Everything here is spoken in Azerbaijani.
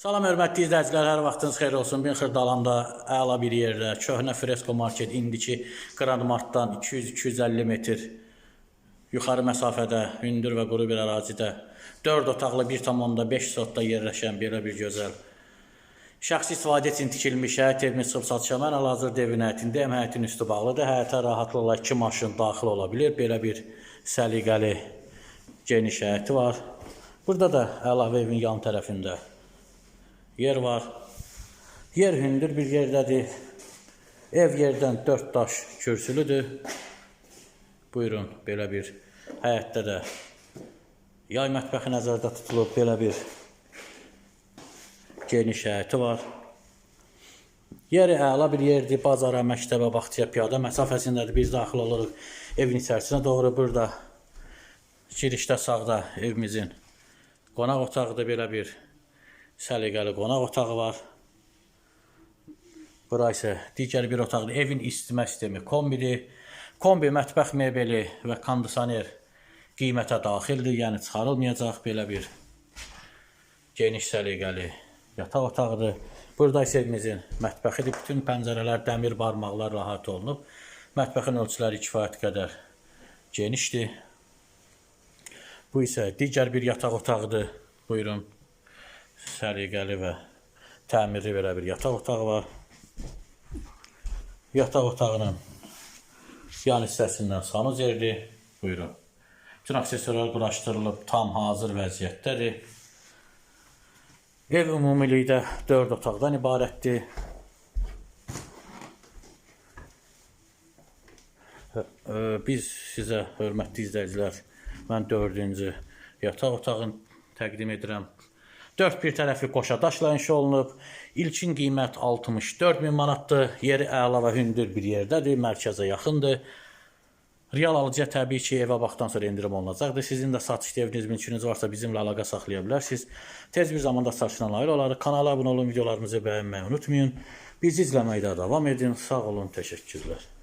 Salam hörmətli izləyicilər, hər vaxtınız xeyir olsun. Bin Xırdalanda əla bir yerdə köhnə Fresko market indiki Grand Martdan 200-250 metr yuxarı məsafədə, hündür və quru bir ərazidə 4 otaqlı 1.5 sotda yerləşən belə bir gözəl Şəxsi istifadə üçün tikilmiş həyət evini çıxıb satışa mən hal-hazırda evin həyətindəyəm. Həyətin üstü bağlıdır. Həyətə rahatlıqla 2 maşın daxil ola bilər. Belə bir səliqəli geniş həyəti var. Burada da əlavə evin yan tərəfində yer var. Yer hündür bir yerdədir. Ev yerdən 4 daş kürsülüdür. Buyurun, belə bir həyətdə də yay mətbəxi nəzərdə tutulub, belə bir geniş həyəti var. Yeri əla bir yerdir. Bazara, məktəbə, bağçaya, piyada məsafəsindədir. Biz daxil oluruq evin içərisinə doğru. Burada girişdə sağda evimizin qonaq otağıdır. Belə bir səliqəli qonaq otağı var. Bura isə digər bir otaqdır. Evin isitmə sistemi kombidir. Kombi, mətbəx mebeli və kondisioner qiymətə daxildir, yəni çıxarılmayacaq belə bir geniş səliqəli yataq otağıdır. Burada isə evimizin mətbəxidir. Bütün pəncərələr dəmir barmaqlar rahat olunub. Mətbəxin ölçüləri kifayət qədər genişdir. Bu isə digər bir yataq otağıdır. Buyurun. Səliqəli və təmirli belə bir yataq otağı var. Yataq otağının yan hissəsindən sanuzerdir. Buyurun. Bütün aksesuarlar quraşdırılıb, tam hazır vəziyyətdədir. Ev ümumilikdə 4 otaqdan ibarətdir. Ə, ə, Biz sizə hörmətli izləyicilər, mən 4-cü yataq otağını təqdim edirəm. Dörd bir tərəfi qoşa daşla inşa olunub. İlkin qiymət 64 min manatdır. Yeri əla və hündür bir yerdədir, mərkəzə yaxındır. Real alıcıya təbii ki, evə baxdan sonra endirim olunacaqdır. Sizin də satışda eviniz, mülkünüz varsa bizimlə əlaqə saxlaya bilərsiniz. Tez bir zamanda satışına nail olarıq. Kanala abunə olun, videolarımızı bəyənməyi unutmayın. Bizi izləməkdə davam edin. Sağ olun, təşəkkürlər.